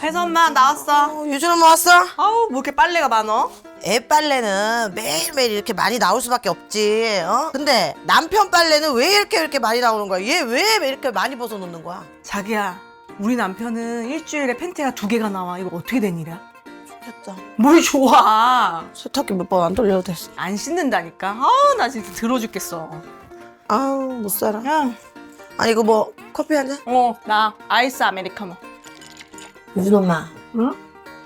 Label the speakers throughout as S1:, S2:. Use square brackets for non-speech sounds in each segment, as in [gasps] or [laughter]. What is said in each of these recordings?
S1: 혜선 엄마 나왔어.
S2: 어, 유준 엄마 왔어?
S1: 아우 뭐 이렇게 빨래가 많어?
S2: 애 빨래는 매일매일 이렇게 많이 나올 수밖에 없지. 어? 근데 남편 빨래는 왜 이렇게 이렇게 많이 나오는 거야? 얘 왜 이렇게 많이 벗어놓는 거야?
S1: 자기야 우리 남편은 일주일에 팬티가 두 개가 나와. 이거 어떻게 된 일이야?
S2: 좋겠다.
S1: 뭘 좋아?
S2: 세탁기 몇 번 안 돌려도 됐어.
S1: 안 씻는다니까. 아우 나 진짜 들어 죽겠어.
S2: 아우 못 살아.
S1: 그냥
S2: 아니 이거 뭐 커피 한 잔?
S1: 어나 아이스 아메리카노.
S2: 유준 엄마.
S1: 응?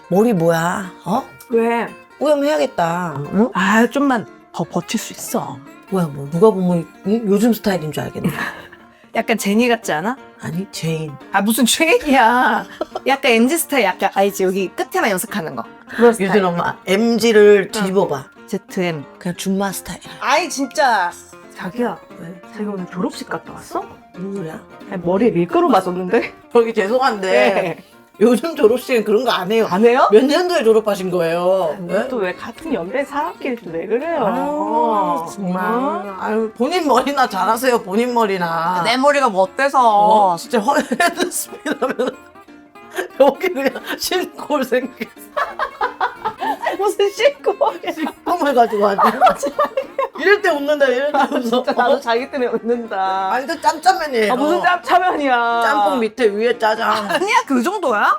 S2: 머리 뭐야? 어?
S1: 왜?
S2: 오염해야겠다. 응?
S1: 아 좀만 더 버틸 수 있어.
S2: 뭐야 뭐 누가 보면 이- 요즘 스타일인 줄 알겠네. [laughs]
S1: 약간 제니 같지 않아?
S2: 아니 제인.
S1: 아 무슨 죄인이야. 약간 MZ 스타일 약간 알지 여기 끝에만 연습하는 거. 그런
S2: 유준 엄마 MG를 뒤집어봐.
S1: ZM.
S2: 그냥 준마 스타일.
S1: 아이 진짜. 자기야 왜? 자기 오늘 졸업식 갔다 왔어?
S2: 무슨 소리야?
S1: 아니, 머리에 밀가루 맞았는데? [laughs]
S2: 저기 죄송한데
S1: 네.
S2: 요즘 졸업식은 그런 거 안 해요.
S1: 안 해요?
S2: 몇 년도에 졸업하신 거예요? 네?
S1: 또 왜 같은 연배 사람끼리 또 왜 그래요?
S2: 아유, 정말.
S1: 어?
S2: 아유, 본인 머리나 잘하세요, 본인 머리나.
S1: 내 머리가 뭐 어때서?
S2: 어, 진짜 허- [laughs] 헤드스핀 하면 [laughs] 여기 그냥 실골 생겼어.
S1: 무슨 씻고
S2: 껌을 가지고 아주. 이럴 때 웃는다, 이럴 때 웃어.
S1: 진짜 나도 자기 때문에 웃는다.
S2: 아니, 저 짬짜면이에요.
S1: 아, 무슨 짬짜면이야?
S2: 짬뽕 밑에 위에 짜장.
S1: 아니야 그 정도야?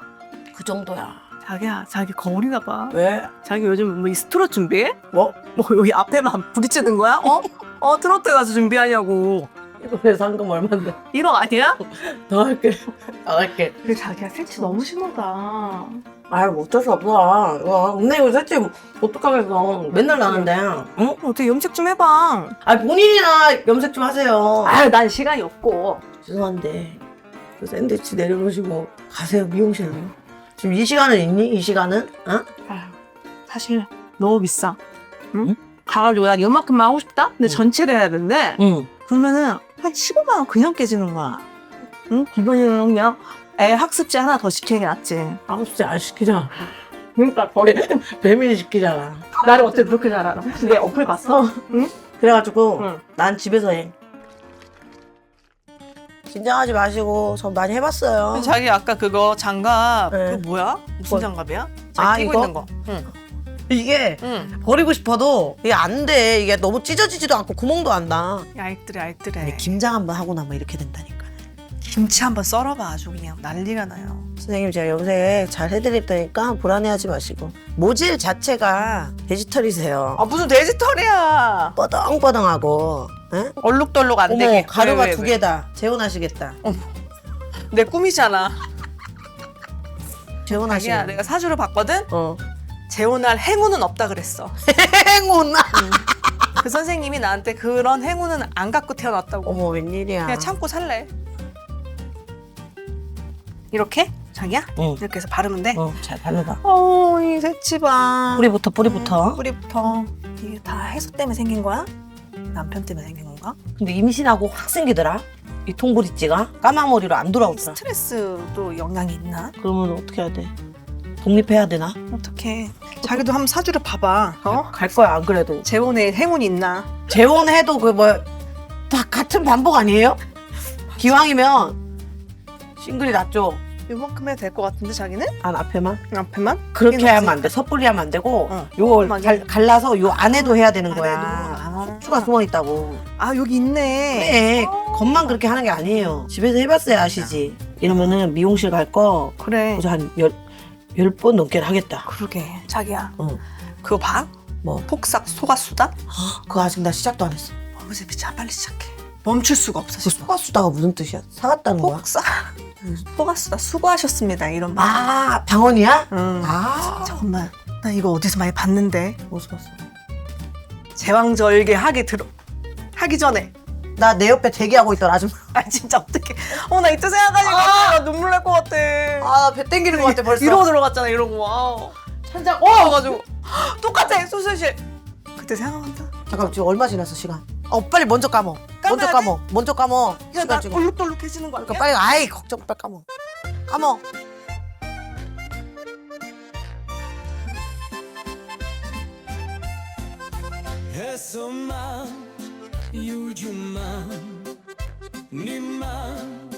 S2: 그 정도야.
S1: 자기야 자기 거울이나 봐.
S2: 왜?
S1: 자기 요즘 뭐 이 스트롯 준비해?
S2: 뭐?
S1: 뭐 여기 앞에만 [laughs] 부딪히는 거야? 어? 어 트로트 가서 준비하냐고.
S2: 이거 회 상금 얼만데?
S1: 1억 아니야? [laughs]
S2: 더 할게. 더 할게.
S1: 근데 자기야 색치 너무 심하다.
S2: 아유, 뭐 어쩔 수 없어. 이거, 근데 이거 솔직히 어떡하겠어. 맨날 나는데. 응?
S1: 어떻게 염색 좀 해봐.
S2: 아 본인이나 염색 좀 하세요.
S1: 아유 난 시간이 없고.
S2: 죄송한데 그 샌드위치 내려놓으시고 가세요 미용실로. 지금 이 시간은 있니? 이 시간은? 어?
S1: 아유, 사실 너무 비싸. 응? 가가지고 난 이만큼만 하고 싶다? 근데 전체를 해야 되는데
S2: 응.
S1: 그러면은 한 15만 원 그냥 깨지는 거야. 응? 이번에는 그냥 애 학습지 하나 더 시키는 게 낫지.
S2: 아무 진짜 안 시키잖아.
S1: 그러니까 거리 [laughs]
S2: 배민이 시키잖아.
S1: 나를 어떻게 그렇게 잘 알아? 혹시 내 어플 봤어? 응?
S2: 그래가지고
S1: 응.
S2: 난 집에서 해. 긴장하지 마시고 저 많이 해봤어요.
S1: 자기 아까 그거 장갑
S2: 네.
S1: 그거 뭐야? 무슨
S2: 뭐?
S1: 장갑이야?
S2: 아,
S1: 끼고
S2: 이거?
S1: 있는 거. 응.
S2: 이게
S1: 응.
S2: 버리고 싶어도 이게 안 돼. 이게 너무 찢어지지도 않고 구멍도 안 나.
S1: 얄뜨래.
S2: 아니, 김장 한번 하고 나면 이렇게 된다니까.
S1: 김치 한번 썰어봐 아주 그냥 난리가 나요.
S2: 선생님 제가 염색 잘 해드릴 테니까 불안해하지 마시고 모질 자체가 베지털이세요.
S1: 아 무슨 돼지털이야?
S2: 뻐덩뻐덩하고 에?
S1: 얼룩덜룩 안
S2: 어머
S1: 되게.
S2: 가루가
S1: 왜, 왜,
S2: 두
S1: 왜?
S2: 개다 재혼하시겠다
S1: 내 꿈이잖아. 자기야
S2: 재혼하시겠다
S1: 내가 사주를 봤거든.
S2: 어
S1: 재혼할 행운은 없다 그랬어. [laughs]
S2: 행운
S1: 그 선생님이 나한테 그런 행운은 안 갖고 태어났다고.
S2: 어머 웬일이야
S1: 그냥 참고 살래. 이렇게 자기야
S2: 응.
S1: 이렇게 해서 바르면 돼.
S2: 어 잘 바르봐
S1: 어, 이 새치방.
S2: 뿌리부터 뿌리부터
S1: 뿌리부터. 이게 다 해소 때문에 생긴 거야? 남편 때문에 생긴 건가?
S2: 근데 임신하고 확 생기더라 이 통보리찌가 까마머리로 안 돌아오더라
S1: 스트레스도 영향이 있나?
S2: 그러면 어떻게 해야 돼 독립해야 되나
S1: 어떡해. 자기도 한번 사주를 봐봐. 어?
S2: 갈 거야 안 그래도
S1: 재혼에 행운이 있나?
S2: 재혼해도 그 뭐 다 같은 반복 아니에요 기왕이면 싱글이 낫죠
S1: 이만큼 해도 될 것 같은데 자기는?
S2: 안 앞에만
S1: 앞에만?
S2: 그렇게 하면 안. 돼. 섣불리 하면 안 되고
S1: 어.
S2: 요걸. 갈, 갈라서 요 안에도 해야 되는 거야.
S1: 아,
S2: 추가 숨어 있다고.
S1: 아 여기 있네.
S2: 그래. 겉만 그렇게 하는 게 아니에요. 집에서 해봤어야 아시지. 이러면은 미용실 갈 거
S1: 그래.
S2: 그래서 한 열 열 번 넘게 하겠다.
S1: 그러게 자기야.
S2: 어.
S1: 그거 봐?
S2: 뭐?
S1: 폭삭 소가수다?
S2: 그거 아직 나 시작도 안 했어.
S1: 어제 비자 빨리 시작해. 멈출 수가 없어.
S2: 그
S1: 지금.
S2: 속았수다가 무슨 뜻이야? 사갔다는 거야?
S1: 폭삭. 소가수다 수고하셨습니다 이런 말.
S2: 아 방언이야?
S1: 응.
S2: 아
S1: 잠깐만. 나 이거 어디서 많이 봤는데.
S2: 어디서 봤어?
S1: 제왕절개 하기 들어 하기 전에.
S2: 나 내 옆에 대기하고 있던 아줌마. [laughs]
S1: 아 진짜 어떡해. 어 나 이때 생각하니까 나 눈물 날 것 같아.
S2: 아 배 땡기는 것 같아 벌써.
S1: 이러고 들어갔잖아 이러고. 아우.
S2: 천장.
S1: 어! 가지고 [gasps] 똑같아 수술실. 그때 생각한다.
S2: 잠깐 지금 얼마 지났어 시간? 어 빨리 먼저 감어. 먼저
S1: 감아야
S2: 감어. 먼저 감어.
S1: 야, 나
S2: 시간 지금.
S1: 얼룩덜룩해지는 거 아니야?
S2: 그러니까 빨리 아이 걱정 빨리 감어 감어
S3: 해서만 울지만 네맘내맘